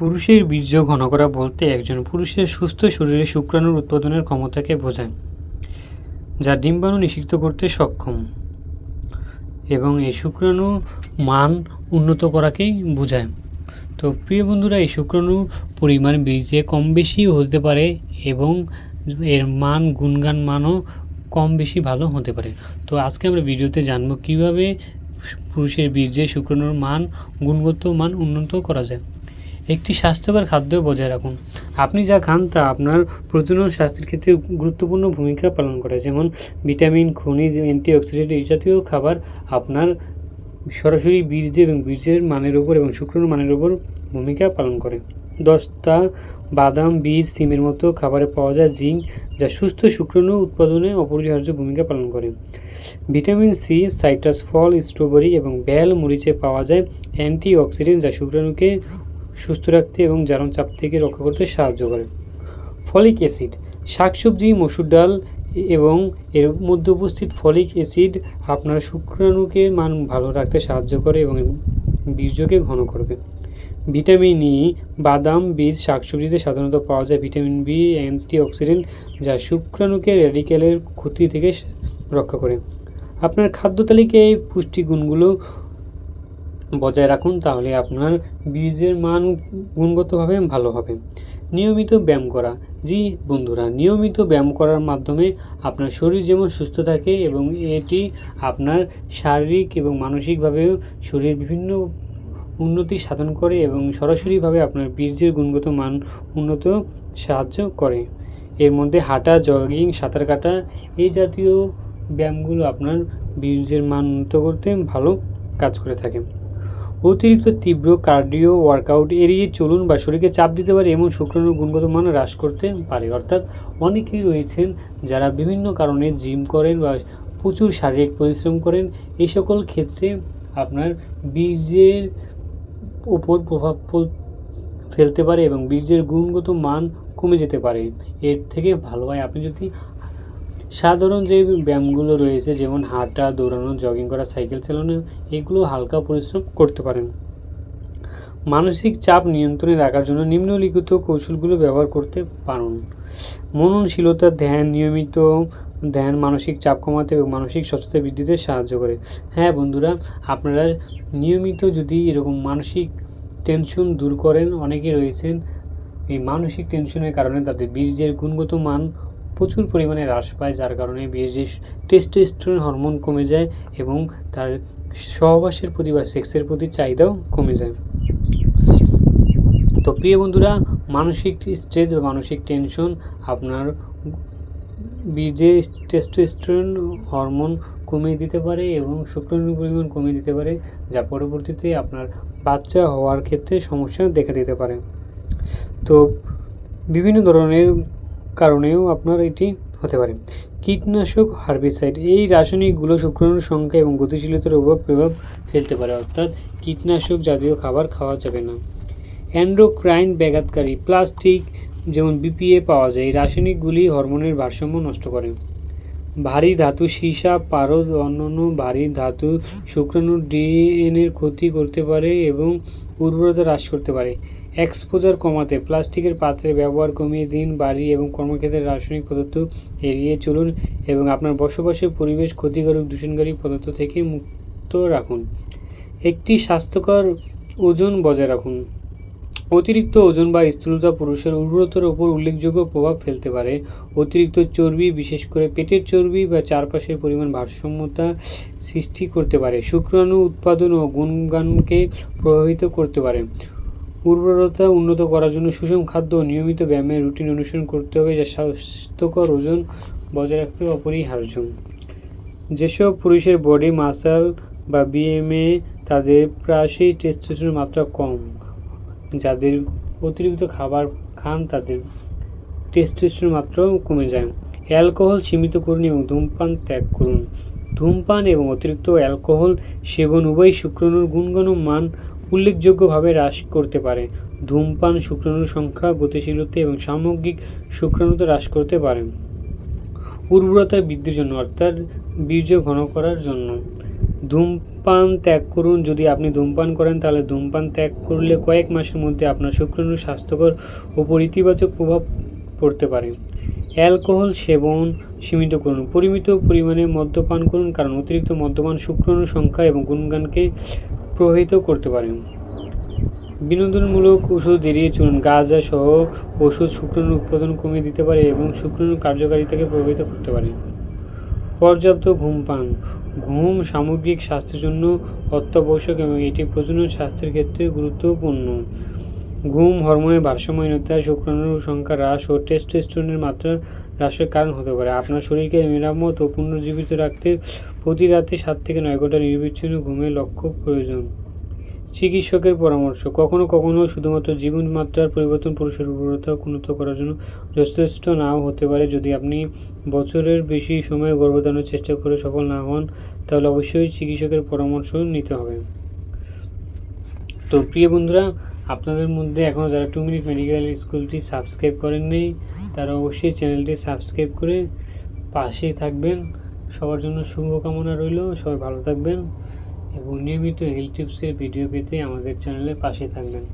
পুরুষের বীর্য ঘন করা বলতে একজন পুরুষের সুস্থ শরীরে শুক্রাণুর উৎপাদনের ক্ষমতাকে বোঝায়, যা ডিম্বাণু নিষিক্ত করতে সক্ষম। এবং এই শুক্রাণু মান উন্নত করাকেই বোঝায়। তো প্রিয় বন্ধুরা, এই শুক্রাণু পরিমাণ বীর্যে কম বেশি হতে পারে এবং এর মান, গুণগান মানও কম বেশি ভালো হতে পারে। তো আজকে আমরা ভিডিওতে জানব কীভাবে পুরুষের বীর্যে শুক্রাণুর মান, গুণগত মান উন্নত করা যায়। একটি স্বাস্থ্যকর খাদ্য বজায় রাখুন। আপনি যা খান তা আপনার প্রজনন স্বাস্থ্যের ক্ষেত্রে গুরুত্বপূর্ণ ভূমিকা পালন করে। যেমন ভিটামিন, খনিজ, অ্যান্টিঅক্সিডেন্ট এই জাতীয় খাবার আপনার সরাসরি বীর্য এবং বীর্যের মানের উপর এবং শুক্রাণুর মানের উপর ভূমিকা পালন করে। দশটা বাদাম, বীজ, সিমের মতো খাবারে পাওয়া যায় জিঙ্ক, যা সুস্থ শুক্রাণু উৎপাদনে অপরিহার্য ভূমিকা পালন করে। ভিটামিন সি, সাইট্রাস ফল, স্ট্রবেরি এবং বেল মরিচে পাওয়া যায় অ্যান্টি অক্সিডেন্ট যা শুক্রাণুকে সুস্থ রাখতে এবং জারণ চাপ থেকে রক্ষা করতে সাহায্য করে। ফলিক অ্যাসিড, শাকসবজি, মসুর ডাল এবং এর মধ্যে উপস্থিত ফলিক অ্যাসিড আপনার শুক্রাণুকে মান ভালো রাখতে সাহায্য করে এবং বীর্যকে ঘন করবে। ভিটামিন ই বাদাম, বীজ, শাকসবজিতে সাধারণত পাওয়া যায় ভিটামিন বি অ্যান্টিঅক্সিডেন্ট, যা শুক্রাণুকে রেডিক্যালের ক্ষতি থেকে রক্ষা করে। আপনার খাদ্য তালিকায় পুষ্টিগুণগুলো বজায় রাখুন, তাহলে আপনার বীজের মান গুণগতভাবে ভালো হবে। নিয়মিত ব্যায়াম করা। জি বন্ধুরা, নিয়মিত ব্যায়াম করার মাধ্যমে আপনার শরীর যেমন সুস্থ থাকে এবং এটি আপনার শারীরিক এবং মানসিকভাবেও শরীর বিভিন্ন উন্নতি সাধন করে এবং সরাসরিভাবে আপনার বীর্যের গুণগত মান উন্নত সাহায্য করে। এর মধ্যে হাঁটা জগিং সাঁতার কাটা এই জাতীয় ব্যায়ামগুলো আপনার বীর্যের মান উন্নত করতে ভালো কাজ করে থাকে। অতিরিক্ত তীব্র কার্ডিও ওয়ার্কআউট এড়িয়ে চলুন বা শরীরকে চাপ দিতে পারে এমন শুক্রাণুর গুণগত মান হ্রাস করতে পারে। অর্থাৎ অনেকেই রয়েছেন যারা বিভিন্ন কারণে জিম করেন বা প্রচুর শারীরিক পরিশ্রম করেন। এই সকল ক্ষেত্রে আপনার বীর্যের উপর প্রভাব ফেলতে পারে এবং বীর্যের গুণগত মান কমে যেতে পারে। এর থেকে ভালো হয় আপনি যদি সাধারণ যে ব্যায়ামগুলো রয়েছে, যেমন হাঁটা, দৌড়ানো জগিং করা সাইকেল চালানো, এগুলো হালকা পরিশ্রম করতে পারেন। মানসিক চাপ নিয়ন্ত্রণে রাখার জন্য নিম্নলিখিত কৌশলগুলো ব্যবহার করতে পারেন। মননশীলতা, ধ্যান, নিয়মিত ধ্যান মানসিক চাপ কমাতে এবং মানসিক স্বচ্ছতা বৃদ্ধিতে সাহায্য করে। হ্যাঁ বন্ধুরা, আপনারা নিয়মিত যদি এরকম মানসিক টেনশন দূর করেন, অনেকে রয়েছেন, এই মানসিক টেনশনের কারণে তাদের বীর্যের গুণগত মান প্রচুর পরিমাণে হ্রাস পায়, যার কারণে বীর্যের টেস্টোস্টেরন হরমোন কমে যায় এবং তার সহবাসের প্রতি বা সেক্সের প্রতি চাহিদাও কমে যায়। তো প্রিয় বন্ধুরা, মানসিক স্ট্রেস বা মানসিক টেনশন আপনার বীর্যে টেস্টোস্টেরন হরমোন কমিয়ে দিতে পারে এবং শুক্রাণুর পরিমাণ কমিয়ে দিতে পারে, যা পরবর্তীতে আপনার বাচ্চা হওয়ার ক্ষেত্রে সমস্যা দেখা দিতে পারে। তো বিভিন্ন ধরনের কারণেও আপনার এটি হতে পারে। কীটনাশক, হার্বিসাইড এই রাসায়নিকগুলো শুক্রাণুর সংখ্যা এবং গতিশীলতার উপর প্রভাব ফেলতে পারে, অর্থাৎ কীটনাশক জাতীয় খাবার খাওয়া যাবে না। অ্যান্ড্রোক্রাইন ব্যাঘাতকারী প্লাস্টিক যেমন বিপিএ পাওয়া যায়, এই রাসায়নিকগুলি হরমোনের ভারসাম্য নষ্ট করে। ভারী ধাতু সীসা, পারদ, অন্যান্য ভারী ধাতু শুক্রাণুর ডিএনএর ক্ষতি করতে পারে এবং উর্বরতা হ্রাস করতে পারে। এক্সপোজার কমাতে প্লাস্টিকের পাত্রের ব্যবহার কমিয়ে দিন, বাড়ি এবং কর্মক্ষেত্রে রাসায়নিক পদার্থ এড়িয়ে চলুন এবং আপনার বসবাসের পরিবেশ ক্ষতিকারক দূষণকারী পদার্থ থেকে মুক্ত রাখুন। একটি স্বাস্থ্যকর ওজন বজায় রাখুন। অতিরিক্ত ওজন বা স্থূলতা পুরুষের উর্বরতার উপর উল্লেখযোগ্য প্রভাব ফেলতে পারে। অতিরিক্ত চর্বি, বিশেষ করে পেটের চর্বি বা চারপাশের পরিমাণ ভারসাম্যতা সৃষ্টি করতে পারে। শুক্রাণু উৎপাদন ও গুণগানকে প্রভাবিত করতে পারে। উর্বরতা উন্নত করার জন্য সুষম খাদ্য ও নিয়মিত ব্যায়ামের রুটিন অনুসরণ করতে হবে যা স্বাস্থ্যকর ওজন বজায় রাখতে অপরিহার্য। যেসব পুরুষের বডি মাসাল বা বিএমএ তাদের প্রায়শই টেস্টোস্টেরনের মাত্রা কম, যাদের অতিরিক্ত খাবার খান তাদের টেস্টোস্টেরনের মাত্রাও কমে যায়। অ্যালকোহল সীমিত করুন এবং ধূমপান ত্যাগ করুন। ধূমপান এবং অতিরিক্ত অ্যালকোহল সেবন উভয় শুক্রাণুর গুণগত মান উল্লেখযোগ্যভাবে হ্রাস করতে পারে। ধূমপান শুক্রাণুর সংখ্যা, গতিশীলতা এবং সামগ্রিক শুক্রাণুতে হ্রাস করতে পারে। উর্বরতা বৃদ্ধির জন্য, অর্থাৎ বীর্য ঘন করার জন্য। ধূমপান ত্যাগ করুন। যদি আপনি ধূমপান করেন, তাহলে ধূমপান ত্যাগ করলে কয়েক মাসের মধ্যে আপনার শুক্রাণুর স্বাস্থ্যকর উপর ইতিবাচক প্রভাব পড়তে পারে। অ্যালকোহল সেবন সীমিত করুন। পরিমিত পরিমাণে মদ্যপান করুন, কারণ অতিরিক্ত মদ্যপান শুক্রাণুর সংখ্যা এবং গুণগানকে প্রভাবিত করতে পারে বিনোদনমূলক ওষুধ এড়িয়ে চলুন, গাঁজা সহ ওষুধ শুক্রাণুর উৎপাদন কমিয়ে দিতে পারে এবং শুক্রাণুর কার্যকারিতাকে প্রভাবিত করতে পারে। পর্যাপ্ত ঘুম পান। ঘুম সামগ্রিক স্বাস্থ্যের জন্য অত্যাবশ্যক এবং এটি প্রজনন স্বাস্থ্যের ক্ষেত্রে গুরুত্বপূর্ণ। ঘুম হরমোনের ভারসাম্যহীনতা, শুক্রাণুর সংখ্যা হ্রাস ও টেস্টোস্টেরনের মাত্রা হ্রাসের কারণ হতে পারে। আপনার শরীরকে মেরামত ও পুনর্জীবিত রাখতে প্রতি রাতে সাত থেকে নয় ঘণ্টা নির্বিচ্ছিন্ন ঘুমের লক্ষ্য প্রয়োজন। চিকিৎসকের পরামর্শ, কখনো কখনো শুধুমাত্র জীবনমাত্রার পরিবর্তন পুরুষের উর্বরতা উন্নত করার জন্য যথেষ্ট নাও হতে পারে। যদি আপনি বছরের বেশি সময় গর্ভধারণের চেষ্টা করে সফল না হন, তাহলে অবশ্যই চিকিৎসকের পরামর্শ নিতে হবে। তো প্রিয় বন্ধুরা, আপনাদের মধ্যে এখনও যারা টু মিনিট মেডিকেল স্কুলটি সাবস্ক্রাইব করেন নেই তারা অবশ্যই চ্যানেলটি সাবস্ক্রাইব করে পাশেই থাকবেন। সবার জন্য শুভকামনা রইল, সবাই ভালো থাকবেন এবং নিয়মিত হেলথ টিপসের ভিডিও পেতে আমাদের চ্যানেলের পাশে থাকবেন।